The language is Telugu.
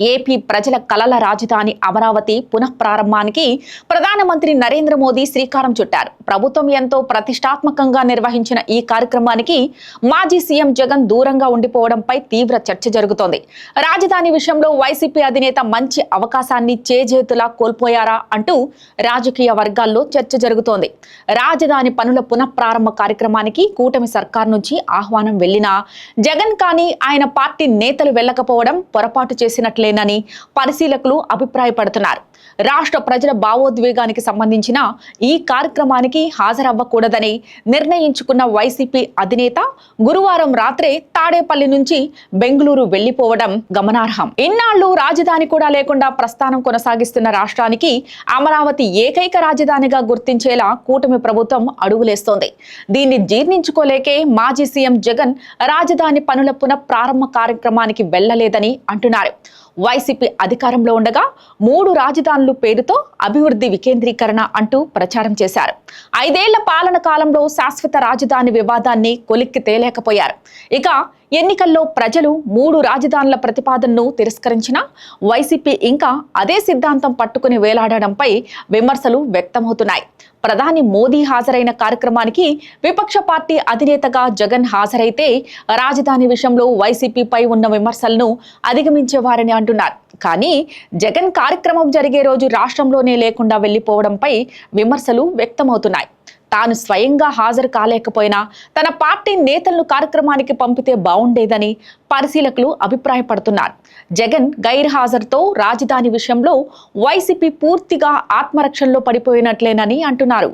ఏపీ ప్రజల కలల రాజధాని అమరావతి పునఃప్రారంభానికి ప్రధానమంత్రి నరేంద్ర మోదీ శ్రీకారం చుట్టారు. ప్రభుత్వం ఎంతో ప్రతిష్టాత్మకంగా నిర్వహించిన ఈ కార్యక్రమానికి మాజీ సీఎం జగన్ దూరంగా ఉండిపోవడంపై తీవ్ర చర్చ జరుగుతోంది. రాజధాని విషయంలో వైసీపీ అధినేత మంచి అవకాశాన్ని చేజేతులా కోల్పోయారా అంటూ రాజకీయ వర్గాల్లో చర్చ జరుగుతోంది. రాజధాని పనుల పునఃప్రారంభ కార్యక్రమానికి కూటమి సర్కార్ నుంచి ఆహ్వానం వెళ్ళినా జగన్ కానీ ఆయన పార్టీ నేతలు వెళ్ళకపోవడం పొరపాటు చేసినట్లేనని పరిశీలకులు అభిప్రాయపడుతున్నారు. రాష్ట్ర ప్రజల భావోద్వేగానికి సంబంధించిన ఈ కార్యక్రమానికి హాజరవ్వకూడదని నిర్ణయించుకున్న వైసీపీ అధినేత గురువారం రాత్రే తాడేపల్లి నుంచి బెంగళూరు వెళ్ళిపోవడం గమనార్హం. ఇన్నాళ్ళు రాజధాని కూడా లేకుండా ప్రస్థానం కొనసాగిస్తున్న రాష్ట్రానికి అమరావతి ఏకైక రాజధానిగా గుర్తించేలా కూటమి ప్రభుత్వం అడుగులేస్తోంది. దీన్ని జీర్ణించుకోలేకే మాజీ సీఎం జగన్ రాజధాని పనుల పునఃప్రారంభ కార్యక్రమానికి వెళ్ళలేదని అంటున్నారు. వైసీపీ అధికారంలో ఉండగా మూడు రాజధానులు పేరుతో అభివృద్ధి వికేంద్రీకరణ అంటూ ప్రచారం చేశారు. ఐదేళ్ళ పాలన కాలంలో శాశ్వత రాజధాని వివాదాన్ని కొలిక్కి తేలేకపోయారు. ఇక ఎన్నికల్లో ప్రజలు మూడు రాజధానుల ప్రతిపాదనను తిరస్కరించిన వైసీపీ ఇంకా అదే సిద్ధాంతం పట్టుకుని వేలాడడంపై విమర్శలు వ్యక్తమవుతున్నాయి. ప్రధాని మోదీ హాజరైన కార్యక్రమానికి విపక్ష పార్టీ అధినేతగా జగన్ హాజరైతే రాజధాని విషయంలో వైసీపీపై ఉన్న విమర్శలను అధిగమించేవారని అంటున్నారు. కానీ జగన్ కార్యక్రమం జరిగే రోజు రాష్ట్రంలోనే లేకుండా వెళ్ళిపోవడంపై విమర్శలు వ్యక్తమవుతున్నాయి. తాను స్వయంగా హాజరు కాలేకపోయినా తన పార్టీ నేతలను కార్యక్రమానికి పంపితే బాగుండేదని పరిశీలకులు అభిప్రాయపడుతున్నారు. జగన్ గైర్హాజరుతో రాజధాని విషయంలో వైసీపీ పూర్తిగా ఆత్మరక్షణలో పడిపోయినట్లేనని అంటున్నారు.